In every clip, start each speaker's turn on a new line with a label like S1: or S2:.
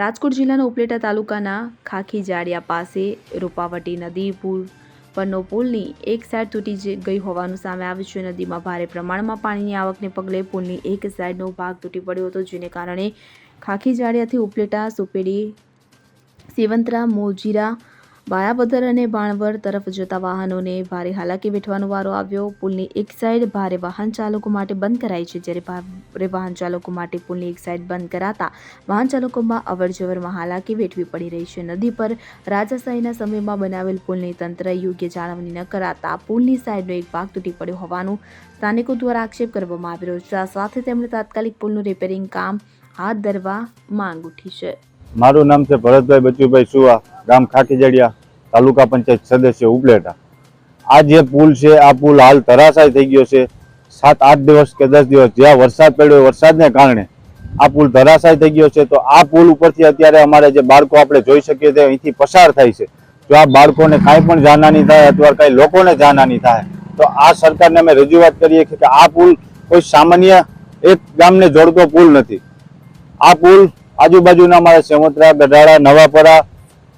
S1: રાજકોટ જિલ્લાના ઉપલેટા તાલુકાના ખાખી જાડિયા પાસે રૂપાવટી નદી પુલ પરનો પુલની એક સાઈડ તૂટી ગઈ હોવાનું સામે આવ્યું છે. નદીમાં ભારે પ્રમાણમાં પાણીની આવકને પગલે પુલની એક સાઈડનો ભાગ તૂટી પડ્યો હતો, જેને કારણે ખાખી જાડિયાથી ઉપલેટા સુપેડી સેવંતરા, મોજીરા બાયાબદર અને બાણવર તરફ જતા વાહનોને ભારે હાલાકી વેઠવાનો વારો આવ્યો. પુલની એક સાઈડ ભારે વાહન ચાલકો માટે બંધ કરાઈ છે, જ્યારે ભારે વાહન ચાલકો માટે પુલની એક સાઈડ બંધ કરાતા વાહન ચાલકોમાં અવરજવરમાં હાલાકી વેઠવી પડી રહી છે. નદી પર રાજાશાહીના સમયમાં બનાવેલ પુલની તંત્ર યોગ્ય જાળવણી ન કરાતા પુલની સાઈડનો એક ભાગ તૂટી પડ્યો હોવાનું સ્થાનિકો દ્વારા આક્ષેપ કરવામાં આવી રહ્યો છે. સાથે તેમણે તાત્કાલિક પુલનું રિપેરિંગ કામ હાથ ધરવા માંગ ઉઠી છે.
S2: મારું નામ છે ભરતભાઈ બચુભાઈ સુવા, ગામ ખાકીજડિયા, તાલુકા પંચાયત સદસ્ય, ઉપલેટા. આ જે પુલ છે, આ પુલ હાલ ધરાશાય થઈ ગયો છે. સાત, આઠ દિવસ કે દસ દિવસ જ્યાં વરસાદ પડ્યો વરસાદને કારણે આ પુલ ધરાશાય થઈ ગયો છે. તો આ પુલ ઉપરથી અત્યારે અમારે જે બાળકો આપણે જોઈ શકીએ છીએ, અહીંથી પસાર થાય છે. જો આ બાળકોને કાંઈ પણ જાનહાની થાય અથવા કાંઈ લોકોને જાનહાની થાય, તો આ સરકારને અમે રજૂઆત કરીએ કે આ પુલ કોઈ સામાન્ય એક ગામને જોડતો પુલ નથી. આ પુલ આજુબાજુના અમારા સેમોત્રા ગઢાળા, નવાપરા,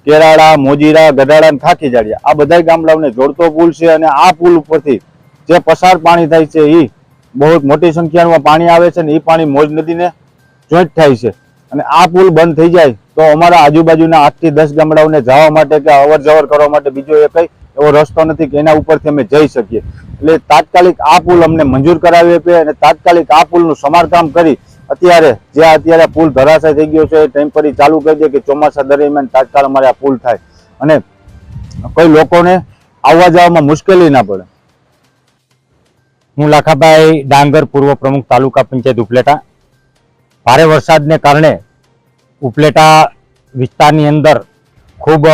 S2: કેરાળા, મોજીરા, ગઢાળા અને ખાખી જાડિયા આ બધા ગામડાઓને જોડતો પુલ છે અને આ પુલ ઉપરથી જે પસાર પાણી થાય છે એ બહુ મોટી સંખ્યામાં પાણી આવે છે ને એ પાણી મોજ નદીને જોઈન્ટ થાય છે. અને આ પુલ બંધ થઈ જાય તો અમારા આજુબાજુના આઠથી દસ ગામડાઓને જવા માટે કે અવર જવર કરવા માટે બીજો એ કઈ એવો રસ્તો નથી કે એના ઉપરથી અમે જઈ શકીએ. એટલે તાત્કાલિક આ પુલ અમને મંજૂર કરાવી આપે અને તાત્કાલિક આ પુલનું સમારકામ કરી અત્યારે જે અત્યારે પુલ ધરાશાય થઈ ગયો છે ટેમ્પરરી ચાલુ કરી દે કે ચોમાસા દરમિયાન તાત્કાલ અમારે આ પુલ થાય. અને કોઈ લોકોને આવવા જવામાં મુશ્કેલી ના પડે.
S3: હું લાખાભાઈ ડાંગર, પૂર્વ પ્રમુખ, તાલુકા પંચાયત ઉપલેટા. ભારે વરસાદને કારણે ઉપલેટા વિસ્તારની અંદર ખૂબ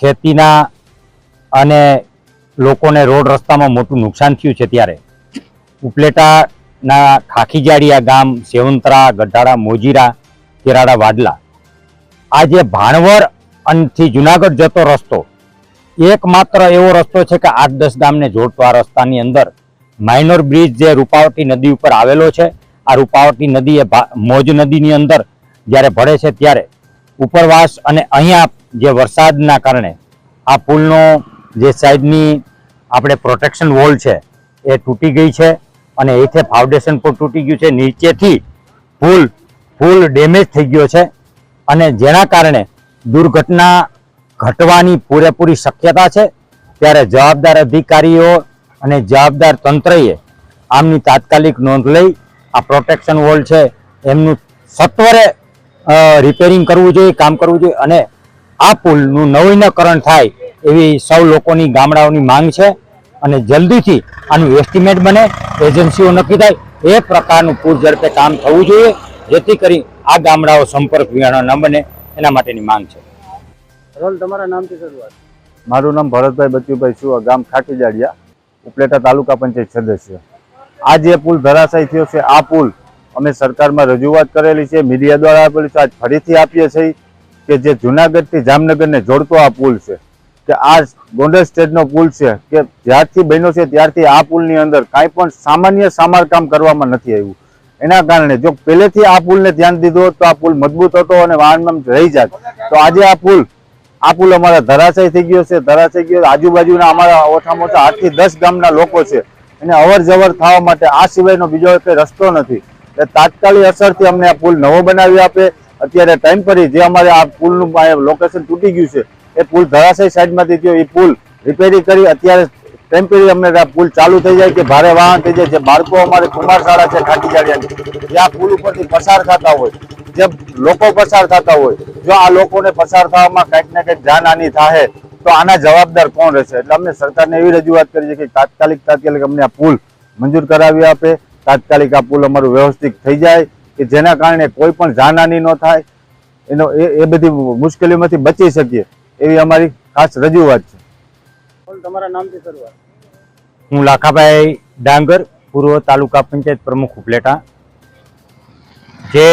S3: ખેતીના અને લોકોને રોડ રસ્તામાં મોટું નુકસાન થયું છે ત્યારે. ઉપલેટાના ખાખીજાડિયા ગામ, સેવંતરા ગઢાડા મોજીરા કેરાડા વાડલા. આ જે ભાણવર અનથી જુનાગઢ જતો રસ્તો. એકમાત્ર એવો રસ્તો છે કે આઠ દસ ગામને જોડતો આ રસ્તાની અંદર. માઇનોર બ્રિજ જે રૂપાવટી નદી ઉપર આવેલો છે, આ રૂપાવટી નદી એ મોજ નદીની અંદર જ્યારે ભળે છે ત્યારે. ઉપરવાસ અને અહીંયા જે વરસાદના કારણે આ પુલનો જે સાઈડની આપણે પ્રોટેક્શન વોલ છે, એ તૂટી ગઈ છે. અને એથે ફાઉન્ડેશન પણ તૂટી ગયું છે. નીચેથી પુલ પુલ ડેમેજ થઈ ગયો છે. અને જેના કારણે દુર્ઘટના ઘટવાની પૂરેપૂરી શક્યતા છે. ત્યારે જવાબદાર અધિકારીઓ અને જવાબદાર તંત્રએ આમની તાત્કાલિક નોંધ લઈ આ પ્રોટેક્શન વોલ છે, એમનું સત્વરે રિપેરિંગ કરવું જોઈએ, કામ કરવું જોઈએ અને આ પુલનું નવીનીકરણ થાય એવી સૌ લોકોની ગામડાઓની માંગ છે. અને જલ્દીથી આનું એસ્ટિમેટ બને એજન્સીઓ નક્કી થાય એ પ્રકારનું પૂર ઝડપે કામ થવું જોઈએ જેથી કરી આ ગામડાઓ સંપર્ક વિહાણો ન બને. એના માટેની માંગ છે.
S4: રોલ તમારા નામથી શરૂઆત.
S2: મારું નામ ભરતભાઈ બચુભાઈ સુવા ગામ ખાટીજાડિયા ઉપલેટા તાલુકા પંચાયત સદસ્ય. આ જે પુલ ધરાશાય થયો છે આ પુલ અમે સરકારમાં રજૂઆત કરેલી છે મીડિયા દ્વારા આપેલી છે. આજ ફરીથી આપીએ છીએ કે જે જુનાગઢથી જામનગરને જોડતો આ પુલ છે. કે આ ગોંડલ સ્ટેટનો પુલ છે કે જ્યારથી બન્યો છે ત્યારથી આ પુલની અંદર કાંઈ પણ સામાન્ય સમારકામ કરવામાં નથી આવ્યું. એના કારણે જો પહેલેથી આ પુલને ધ્યાન દીધું તો આ પુલ મજબૂત હતો અને વાહનમાં રહી જાત. તો આજે આ પુલ આ પુલ અમારા ધરાશય થઈ ગયો છે, ધરાશય ગયો આજુબાજુના અમારા ઓછામાં ઓછા આઠથી દસ ગામના લોકો છે. એને અવર જવર થવા માટે આ સિવાયનો બીજો કોઈ રસ્તો નથી. એટલે તાત્કાલિક અસરથી અમને આ પુલ નવો બનાવી આપે. અત્યારે ટાઈમ પર જે અમારે આ પુલનું લોકેશન તૂટી ગયું છે એ પુલ ધરાશય સાઈડમાંથી થયો, એ પુલ રિપેરિંગ કરી, અત્યારે ટેમ્પરરી અમને પુલ ચાલુ થઈ જાય કે ભારે વાહન થઈ જાય, જે બાળકો અમારે કુમાર શાળા છે ખાટીજાડિયાની જે આ પુલ ઉપરથી પસાર થતા હોય, જે લોકો પસાર થતા હોય, જો આ લોકોને પસાર થવામાં કંઈક ને કંઈક જાનહાની થાય તો આના જવાબદાર કોણ રહેશે? એટલે અમને સરકારને એવી રજૂઆત કરી છે કે તાત્કાલિક તાત્કાલિક અમને આ પુલ મંજૂર કરાવી આપે, તાત્કાલિક આ પુલ અમારું વ્યવસ્થિત થઈ જાય, કે જેના કારણે કોઈ પણ જાનહાની ન થાય, એનો એ બધી મુશ્કેલીઓમાંથી બચી શકીએ. એવી અમારી ખાસ રજૂઆત છે.
S4: તમારા નામથી શરૂઆત?
S3: હું લાખાભાઈ ડાંગર પૂર્વ તાલુકા પંચાયત પ્રમુખ ઉપલેટા. જે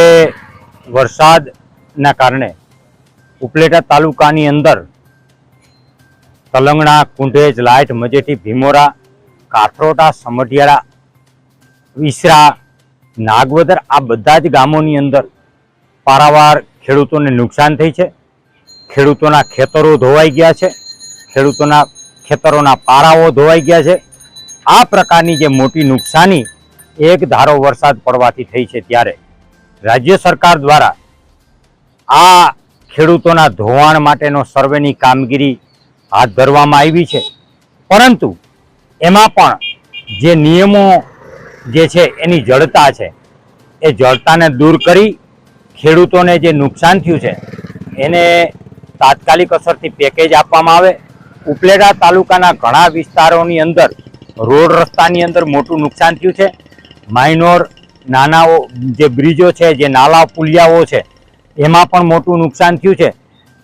S3: વરસાદના કારણે ઉપલેટા તાલુકાની અંદર તલંગણા કુંઢેજ લાઇટ મજેઠી ભીમોરા કાથરોટા સમઢિયાળા વિસરા નાગવદર આ બધા જ ગામોની અંદર પારાવાર ખેડૂતોને નુકસાન થઈ છે. ખેડૂતોના ખેતરો ધોવાઈ ગયા છે. ખેડૂતોના ખેતરોના પારાઓ ધોવાઈ ગયા છે. આ પ્રકારની જે મોટી નુકસાની એક ધારો વરસાદ પડવાથી થઈ છે ત્યારે. રાજ્ય સરકાર દ્વારા આ ખેડૂતોના ધોવાણ માટેનો સર્વેની કામગીરી હાથ ધરવામાં આવી છે. પરંતુ એમાં પણ જે નિયમો જે છે એની જડતા છે. એ જડતાને દૂર કરી ખેડૂતોને જે નુકસાન થયું છે, એને તાત્કાલિક અસરથી પેકેજ આપવામાં આવે. ઉપલેટા તાલુકાના ઘણા વિસ્તારોની અંદર રોડ રસ્તાની અંદર મોટું નુકસાન થયું છે. માઇનોર નાનાઓ જે બ્રિજો છે, જે નાલા પુલિયાઓ છે, એમાં પણ મોટું નુકસાન થયું છે.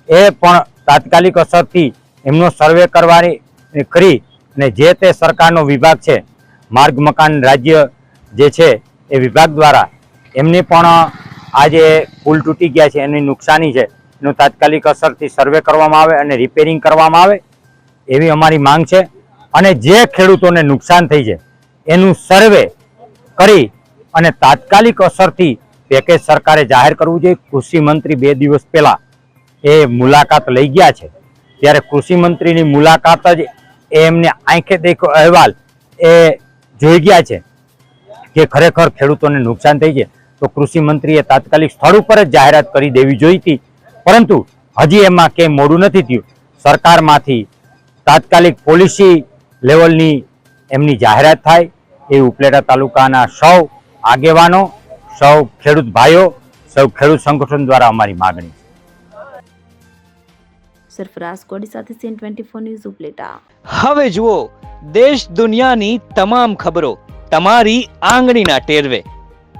S3: એ પણ તાત્કાલિક અસરથી એમનો સર્વે કરવાની કરી અને જે તે સરકારનો વિભાગ છે, માર્ગ, મકાન, રાજ્ય જે છે એ વિભાગ દ્વારા એમને પણ આ જે પુલ તૂટી ગયા છે, એની નુકસાની છે. એનું તાત્કાલિક અસરથી સર્વે કરવામાં આવે અને રિપેરિંગ કરવામાં આવે એવી અમારી માંગ છે. અને જે ખેડૂતોને નુકસાન થઈ છે, એનું સર્વે કરી અને તાત્કાલિક અસરથી પેકેજ સરકારે જાહેર કરવું જોઈએ. કૃષિ મંત્રી બે દિવસ પહેલાં એ મુલાકાત લઈ ગયા છે. ત્યારે કૃષિ મંત્રીની મુલાકાત જ એમને આંખે દેખો અહેવાલ એ જોઈ ગયા છે કે ખરેખર ખેડૂતોને નુકસાન થઈ છે. તો કૃષિ મંત્રીએ તાત્કાલિક સ્થળ ઉપર જ જાહેરાત કરી દેવી જોઈ હતી પરંતુ હજી એમાં કે મોડું નથી થયું. સરકારમાંથી તાત્કાલિક પોલિસી લેવલની એમની જાહેરાત થાય એ ઉપલેટા તાલુકાના સૌ આગેવાનો સૌ ખેડૂત ભાઈઓ સૌ ખેડૂત સંગઠન દ્વારા અમારી માગણી છે.
S1: સરફરાઝ કોડી સાથે CN twenty four news Upleta.
S5: હવે જુઓ દેશ દુનિયાની તમામ ખબરો તમારી આંગળીના ટેરવે.